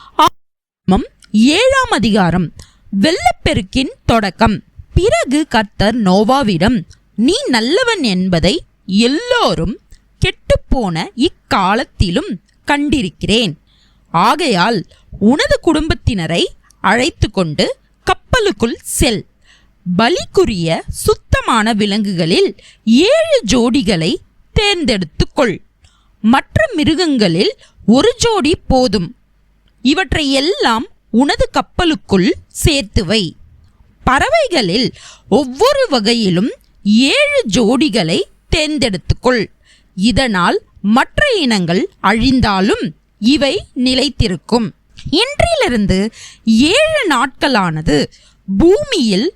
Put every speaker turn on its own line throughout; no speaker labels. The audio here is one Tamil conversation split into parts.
ஆமம் ஏழாம் அதிகாரம். வெள்ளப்பெருக்கின் தொடக்கம். பிறகு கர்த்தர் நோவாவிடம் நீ நல்லவன் என்பதை எல்லோரும் கெட்டுப்போன இக்காலத்திலும் கண்டிருக்கிறேன். ஆகையால் உனது குடும்பத்தினரை அழைத்து கொண்டு கப்பலுக்குள் செல். பலிக்குரிய சுத்தமான விலங்குகளில் ஏழு ஜோடிகளை தேர்ந்தெடுத்துக்கொள். மற்ற மிருகங்களில் ஒரு ஜோடி போதும். இவற்றை எல்லாம் உனது கப்பலுக்குள் சேர்த்து வை பறவைகளில் ஒவ்வொரு வகையிலும் ஏழு ஜோடிகளை தேர்ந்தெடுத்துக்கொள். இதனால் மற்ற இனங்கள் அழிந்தாலும் இவை நிலைத்திருக்கும். இன்றிலிருந்து ஏழு நாட்களானது பூமியில்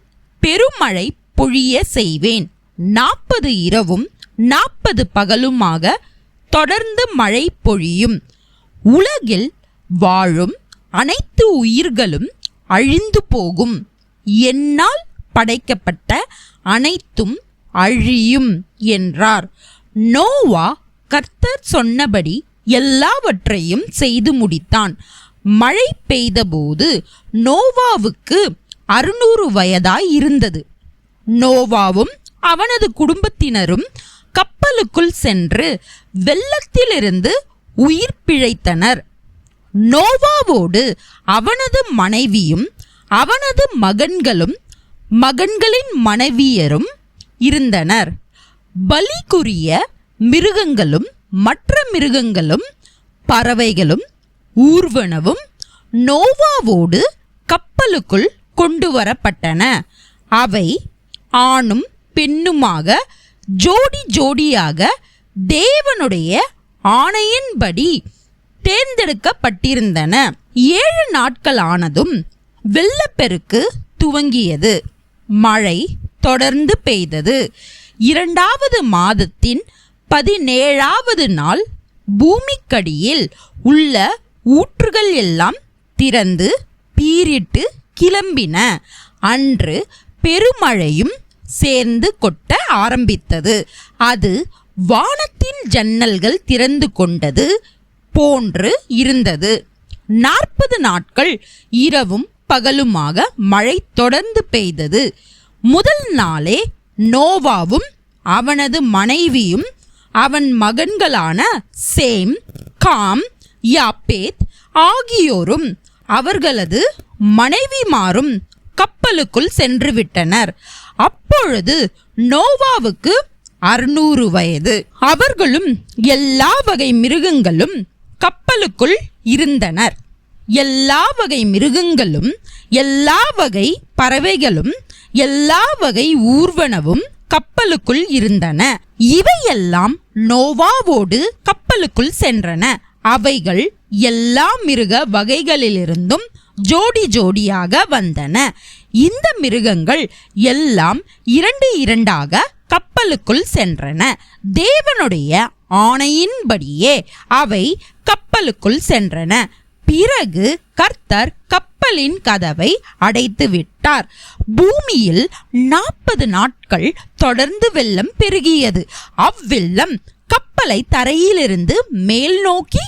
பெருமழை பொழிய செய்வேன். நாற்பது இரவும் நாற்பது பகலுமாக தொடர்ந்து மழை பொழியும். உலகில் வாழும் அனைத்து உயிர்களும் அழிந்து போகும். என்னால் படைக்கப்பட்ட அனைத்தும் அழியும் என்றார். நோவா கர்த்தர் சொன்னபடி எல்லாவற்றையும் செய்து முடித்தான். மழை பெய்தபோது நோவாவுக்கு அறுநூறு வயதாய் இருந்தது. நோவாவும் அவனது குடும்பத்தினரும் கப்பலுக்குள் சென்று வெள்ளத்திலிருந்து உயிர் பிழைத்தனர். நோவாவோடு அவனது மனைவியும் அவனது மகன்களும் மகன்களின் மனைவியரும் இருந்தனர். பலிக்குரிய மிருகங்களும் மற்ற மிருகங்களும் பறவைகளும் ஊர்வனவும் நோவாவோடு கப்பலுக்குள் கொண்டு வரப்பட்டன அவை ஆணும் பெண்ணுமாக ஜோடி ஜோடியாக தேவனுடைய ஆணையின்படி தேர்ந்தெடுக்கப்பட்டிருந்தன. ஏழு நாட்கள் ஆனதும் வெள்ளப்பெருக்கு துவங்கியது. மழை தொடர்ந்து பெய்தது. இரண்டாவது மாதத்தின் பதினேழாவது நாள் பூமிக்கடியில் உள்ள ஊற்றுகள் எல்லாம் திறந்து பீரிட்டு கிளம்பின. அன்று பெருமழையும் சேர்ந்து கொட்ட ஆரம்பித்தது. அது வானத்தின் ஜன்னல்கள் திறந்து கொண்டது. போன்று இருந்தது. நாற்பது நாட்கள் இரவும் பகலுமாக மழை தொடர்ந்து பெய்தது. முதல் நாளே நோவாவும் அவனது மனைவியும் அவன் மகன்களான சேம் காம் யாப்பேத் ஆகியோரும் அவர்களது மனைவிமாரும் கப்பலுக்குள் சென்று விட்டனர் அப்பொழுது நோவாவுக்கு அறுநூறு வயது. அவர்களும் எல்லா வகை மிருகங்களும் கப்பலுக்குள் இருந்தனர். எல்லா வகை மிருகங்களும் எல்லா வகை பறவைகளும் எல்லா வகை ஊர்வனவும் கப்பலுக்குள் இருந்தன. இவையெல்லாம் நோவாவோடு கப்பலுக்குள் சென்றன. அவைகள் எல்லா மிருக வகைகளிலிருந்தும் ஜோடி ஜோடியாக வந்தன. இந்த மிருகங்கள் எல்லாம் இரண்டு இரண்டாக கப்பலுக்குள் சென்றன. தேவனுடைய ஆணையின்படியே அவை கப்பலுக்குள் சென்றன. பிறகு கர்த்தர் கப்பலின் கதவை அடைத்து விட்டார். பூமியில் நாற்பது நாட்கள் தொடர்ந்து வெள்ளம் பெருகியது. அவ்வெள்ளம் கப்பலை தரையிலிருந்து மேல் நோக்கி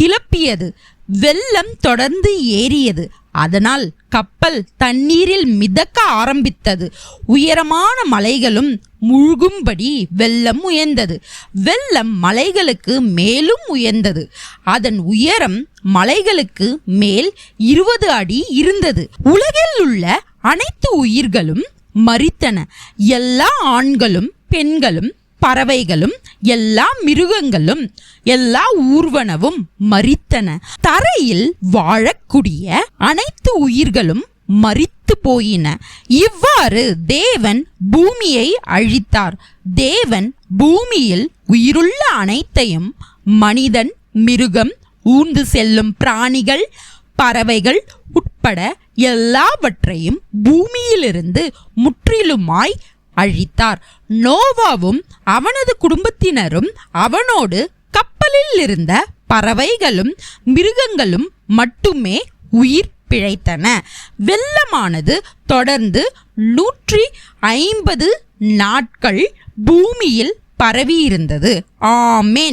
கிளப்பியது. வெள்ளம் தொடர்ந்து ஏறியது. அதனால் கப்பல் தண்ணீரில் மிதக்க ஆரம்பித்தது. உயரமான மலைகளும் முழுகும்படி வெள்ளம் உயர்ந்தது. வெள்ளம் மலைகளுக்கு மேலும் உயர்ந்தது. அதன் உயரம் மலைகளுக்கு மேல் இருபது அடி இருந்தது. உலகில் உள்ள அனைத்து உயிர்களும் மறித்தன எல்லா ஆண்களும் பெண்களும் பறவைகளும் எல்லா மிருகங்களும் எல்லா ஊர்வனவும் மறித்தன தரையில் வாழக்கூடிய அனைத்து உயிர்களும் மறித்து போயின. இவ்வாறு தேவன் பூமியை அழித்தார். தேவன் பூமியில் உயிருள்ள அனைத்தையும் மனிதன் மிருகம் ஊர்ந்து செல்லும் பிராணிகள் பறவைகள் உட்பட எல்லாவற்றையும் பூமியிலிருந்து முற்றிலுமாய் அழித்தார். நோவாவும் அவனது குடும்பத்தினரும் அவனோடு கப்பலில் இருந்த பறவைகளும் மிருகங்களும் மட்டுமே உயிர் பிழைத்தன. வெள்ளமானது தொடர்ந்து நூற்றி ஐம்பது நாட்கள் பூமியில் பரவியிருந்தது. ஆமேன்.